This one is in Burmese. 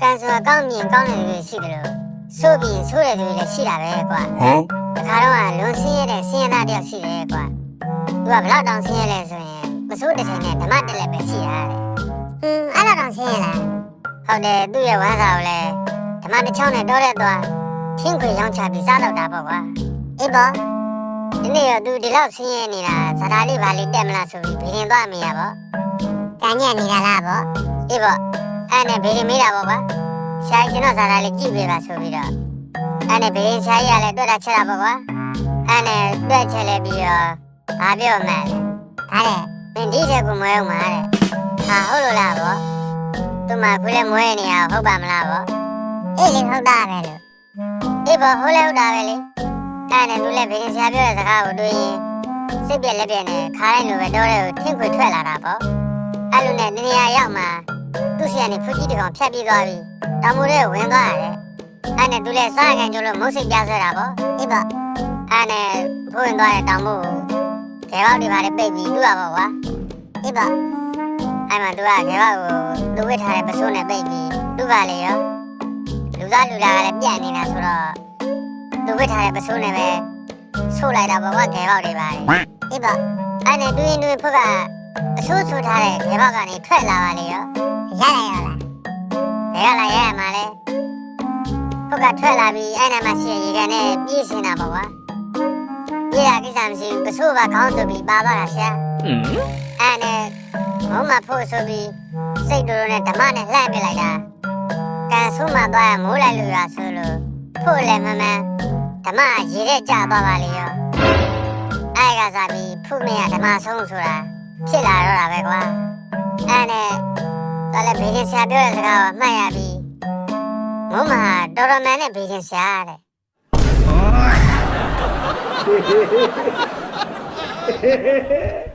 ကန်ဆိုအကောင်းမြင်ကောင်းတယ်တွေရှိတယ်လို့ဆိုပြီးဆိုးတယ်တွေလည်းရှိတာပဲကွာ Huh? တခါတော့ကလွန်ဆင်းရတဲ့ဆင်းရဲသားတယောက်ရှိတယ်ကွာသူကဘလောက်တောင်ဆင်းရဲလဲဆိုရင်မစိုးတစ်ချိန်နဲ့ဓမ္မတက်လည်းပဲရှိတာတဲ့ဟင်းအဲ့လောက်တောင်ဆင်းရဲလားဟုတ်တယ်သူ့ရဲ့ဝမ်းစာကိုလည်းဓမ္မတစ်ချောင်းနဲ့တောတဲ့သွားခင်းခွေရောင်းချပြီးစားတော့တာပေါ့ကွာအေးပေါ့ဒီနေ့တော့သူဒီလောက်ဆင်းရဲနေတာဇာတာလေးပါလေးတက်မလားဆိုပြီးဘီရင်သွားမိရပေါ့ကညက်နေတာလားပေါ့အေးပေါ့ အဲ့နဲ့ဘီရင်မေးတာပေါ့ကွာရှာကျွန်တော်ဇာတာလေးကြည့်ပေးပါဆိုပြီးတော့အဲ့နဲ့ဘီရင်ရှာကြီးကလည်းတွေ့တာချက်တာပေါ့ကွာအဲ့နဲ့တွက်ချက်လဲပြီးတော့ဘာပြောမှန်းလဲဟာလေမင်းဒီချက်ကိုမွဲအောင်ပါတဲ့ဟာဟုတ်လို့လားဗောသူမခုလဲမွဲနေရဟုတ်ပါမလားဗောအေးလေဟုတ်တာပဲလို့အေးဗောဟုတ်လဲဟုတ်တာပဲလေအဲ့နဲ့လူလဲဘင်းဆရာပြောတဲ့စကားကိုတွေးရင်စိတ်ပြက်လက်ပြက်နဲ့ခါတိုင်းလိုပဲတော့တဲ့ကိုထင့်ခွေထွက်လာတာဗောအဲ့လိုနဲ့နေနေရရောက်မှ သူ့ဆီကနေဖူကြီးတကောင်ဖြတ်ပြီးသွားပြီတောင်မူတဲ့ဝင်သွားရတယ်အဲ့နဲ့သူလဲစားကန်ကျလို့မုတ်စိတ်ပြဆွဲတာဗောအေးဗောအဲ့နဲ့ဖိုးရင်သွားတဲ့တောင်မို့ခဲပေါက်တွေပါလေပိတ်ပြီးတူတာပေါ့ကွာအေးပါအဲ့မှာသူကခဲပေါက်ကိုလူဝစ်ထားတဲ့ပစိုးနဲ့ပိတ်ပြီးတူပါလေရောလူသားလူလာကလည်းပြန့်နေတာဆိုတော့လူဝစ်ထားတဲ့ပစိုးနဲ့ပဲဆိုးလိုက်တာပေါ့ကွာခဲပေါက်တွေပါလေအေးပါအဲ့နဲ့တူရင်တူဖို့က အဆိုးဆိုးထားတဲ့ခဲပေါက်ကနေထွက်လာပါလေရောရလိုက်ရောလားဘယ်ကလာရရမှာလဲဖို့ကထွက်လာပြီးအဲ့နာမှာရှိတဲ့ရေကန်နဲ့ပြေးစင်တာပေါ့ကွာပြေးတာကိစ္စမရှိဘူးပစိုးပါခေါင်းဆိုပြီးပါသွားတာဆရာအဲ့နဲ့မုံမဖို့ဆိုပြီးစိတ်တူတူနဲ့ဓမ္မနဲ့လှမ်းပြလိုက်တာကန်ဆိုးမှသွားရမိုးလိုက်လို့ရဆိုလို့ဖို့လည်းမမှန်ဓမ္မရေတဲ့ကြသွားပါလေရောအဲ့ကစားပြီးဖုမရဓမ္မဆုံးဆိုတာ ဖြစ်လာတော့တာပဲကွာအဲ့နဲ့တော့လည်းဘေးချင်းဆရာပြောတဲ့စကားကိုမှတ်ရပြီးမုံမဟာတော်တော်မှန်နဲ့ဘေးချင်းဆရာတဲ့ Hehehehe